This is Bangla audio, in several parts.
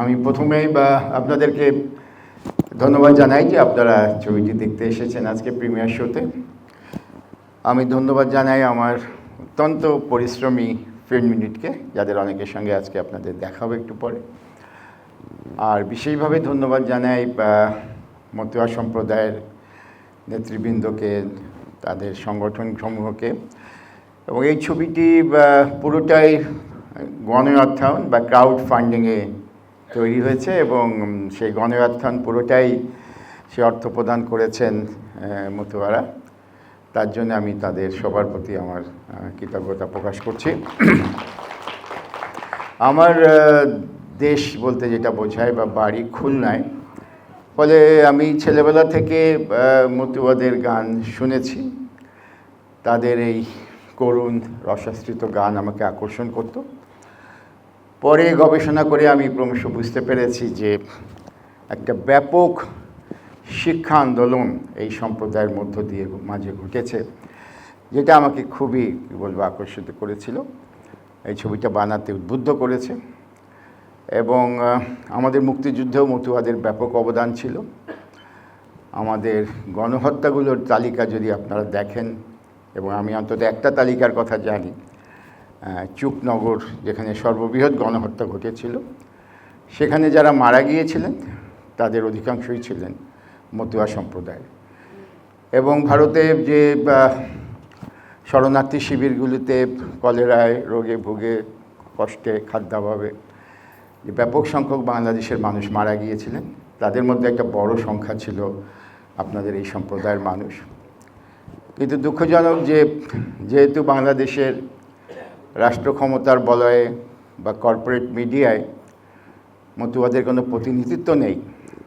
আমি প্রথমেই বা আপনাদেরকে ধন্যবাদ জানাই যে আপনারা ছবিটি দেখতে এসেছেন আজকে প্রিমিয়ার শোতে। আমি ধন্যবাদ জানাই আমার অত্যন্ত পরিশ্রমী ফিল্ম ইউনিটকে, যাদের অনেকের সঙ্গে আজকে আপনাদের দেখা হবে একটু পরে। আর বিশেষভাবে ধন্যবাদ জানাই মতুয়া সম্প্রদায়ের নেতৃবৃন্দকে, তাদের সংগঠন সমূহকে। এবং এই ছবিটি পুরোটাই পুরোটাই গণঅর্থায়ন বা ক্রাউড ফান্ডিংয়ে তৈরি হয়েছে এবং সেই গণঅর্থায়ন পুরোটাই সে অর্থ প্রদান করেছেন মতুয়ারা। তার জন্য আমি তাদের সবার প্রতি আমার কৃতজ্ঞতা প্রকাশ করছি। আমার দেশ বলতে যেটা বোঝায় বা বাড়ি খুলনায়, ফলে আমি ছেলেবেলা থেকে মতুয়াদের গান শুনেছি। তাদের এই করুণ রসাশ্রিত গান আমাকে আকর্ষণ করত। পরে গবেষণা করে আমি ক্রমশ বুঝতে পেরেছি যে একটা ব্যাপক শিক্ষা আন্দোলন এই সম্প্রদায়ের মধ্য দিয়ে মাঝে ঘটেছে, যেটা আমাকে খুবই বলব, আকর্ষিত করেছিল। এই ছবিটা বানাতে উদ্বুদ্ধ করেছে এবং আমাদের মুক্তিযুদ্ধেও মতুয়াদের ব্যাপক অবদান ছিল। আমাদের গণহত্যাগুলোর তালিকা যদি আপনারা দেখেন, এবং আমি অন্তত একটা তালিকার কথা জানি আহ, চুকনগর যেখানে সর্ববৃহৎ গণহত্যা ঘটেছিল সেখানে যারা মারা গিয়েছিলেন তাদের অধিকাংশই ছিলেন মতুয়া সম্প্রদায়ের। এবং ভারতে যে শরণার্থী শিবিরগুলিতে কলেরায় রোগে ভুগে কষ্টে খাদ্যাভাবে যে ব্যাপক সংখ্যক বাংলাদেশের মানুষ মারা গিয়েছিলেন তাদের মধ্যে একটা বড় সংখ্যা ছিল আপনাদের এই সম্প্রদায়ের মানুষ। কিন্তু দুঃখজনক যে যেহেতু বাংলাদেশের রাষ্ট্র ক্ষমতার বলয়ে বা কর্পোরেট মিডিয়ায় মতুয়াদের কোনো প্রতিনিধিত্ব নেই।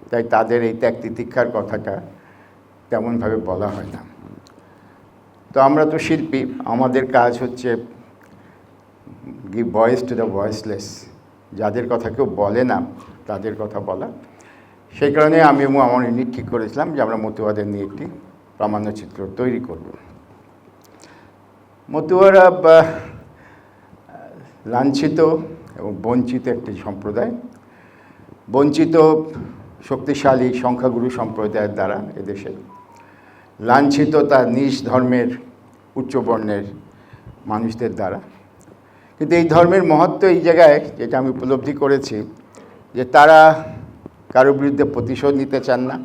তাই তাদের এই ত্যাগ তিতিক্ষার কথাটা তেমনভাবে বলা হয় না। তো আমরা তো শিল্পী, আমাদের কাজ হচ্ছে give voice to the voiceless যাদের কথা কেউ বলে না, তাদের কথা বলা। সেই কারণে আমি এবং আমার ইউনিট ঠিক করেছিলাম যে আমরা মতুয়াদের নিয়ে একটি প্রামাণ্যচিত্র তৈরি করব। মতুয়ারা লাঞ্ছিত এবং বঞ্চিত একটি সম্প্রদায়। বঞ্চিত শক্তিশালী সংখ্যাগুরু সম্প্রদায়ের দ্বারা এদেশে। লাঞ্ছিত তার নিজ ধর্মের উচ্চবর্ণের মানুষদের দ্বারা। কিন্তু এই ধর্মের মহত্ব এই জায়গায় যেটা আমি উপলব্ধি করেছি, যে তারা কারও বিরুদ্ধে প্রতিশোধ নিতে চান না,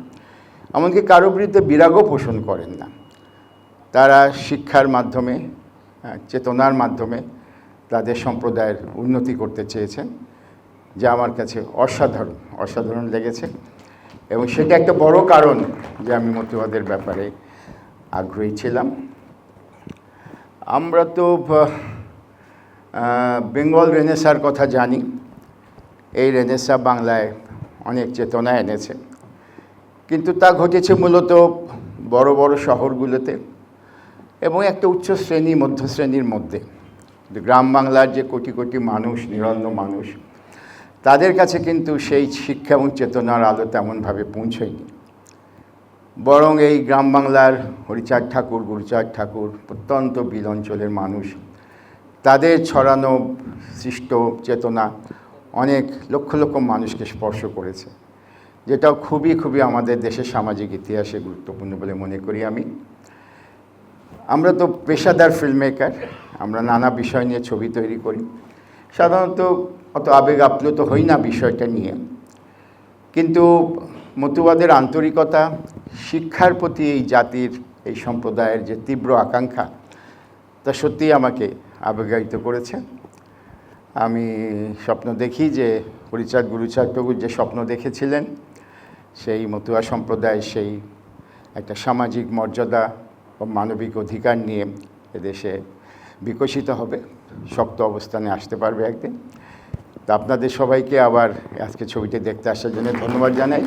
এমনকি কারও বিরুদ্ধে বিরাগও পোষণ করেন না। তারা শিক্ষার মাধ্যমে চেতনার মাধ্যমে তাদের সম্প্রদায়ের উন্নতি করতে চেয়েছেন, যা আমার কাছে অসাধারণ অসাধারণ লেগেছে। এবং সেটা একটা বড় কারণ যে আমি মতুয়াদের ব্যাপারে আগ্রহী ছিলাম। আমরা তো বেঙ্গল রেনেসার কথা জানি। এই রেনেসা বাংলায় অনেক চেতনা এনেছে। কিন্তু তা ঘটেছে মূলত বড় বড় শহরগুলোতে এবং একটা উচ্চ শ্রেণি, মধ্য শ্রেণির মধ্যে। কিন্তু গ্রাম বাংলার যে কোটি কোটি মানুষ নিরন্ন মানুষ, তাদের কাছে কিন্তু সেই শিক্ষা এবং চেতনার আলো তেমনভাবে পৌঁছয়নি। বরং এই গ্রাম বাংলার হরিচাঁদ ঠাকুর, গুরুচাঁদ ঠাকুর, প্রত্যন্ত বিল অঞ্চলের মানুষ, তাদের ছড়ানো সৃষ্ট চেতনা অনেক লক্ষ লক্ষ মানুষকে স্পর্শ করেছে, যেটাও খুবই খুবই আমাদের দেশের সামাজিক ইতিহাসে গুরুত্বপূর্ণ বলে মনে করি আমি। আমরা তো পেশাদার ফিল্ম মেকার আমরা নানা বিষয় নিয়ে ছবি তৈরি করি। সাধারণত অত আবেগ আপ্লুত হই না বিষয়টা নিয়ে। কিন্তু মতুবাদের আন্তরিকতা, শিক্ষার প্রতি এই জাতির, এই সম্প্রদায়ের যে তীব্র আকাঙ্ক্ষা, তা সত্যিই আমাকে আবেগায়িত করেছে। আমি স্বপ্ন দেখি যে হরিচাঁদ গুরুচাঁদ প্রভুর যে স্বপ্ন দেখেছিলেন, সেই মতুয়া সম্প্রদায়, সেই একটা সামাজিক মর্যাদা ও মানবিক অধিকার নিয়ে এদেশে বিকশিত হবে, শক্ত অবস্থানে আসতে পারবে একদিন। তা আপনাদের সবাইকে আবার আজকে ছবিটি দেখতে আসার জন্য ধন্যবাদ জানাই।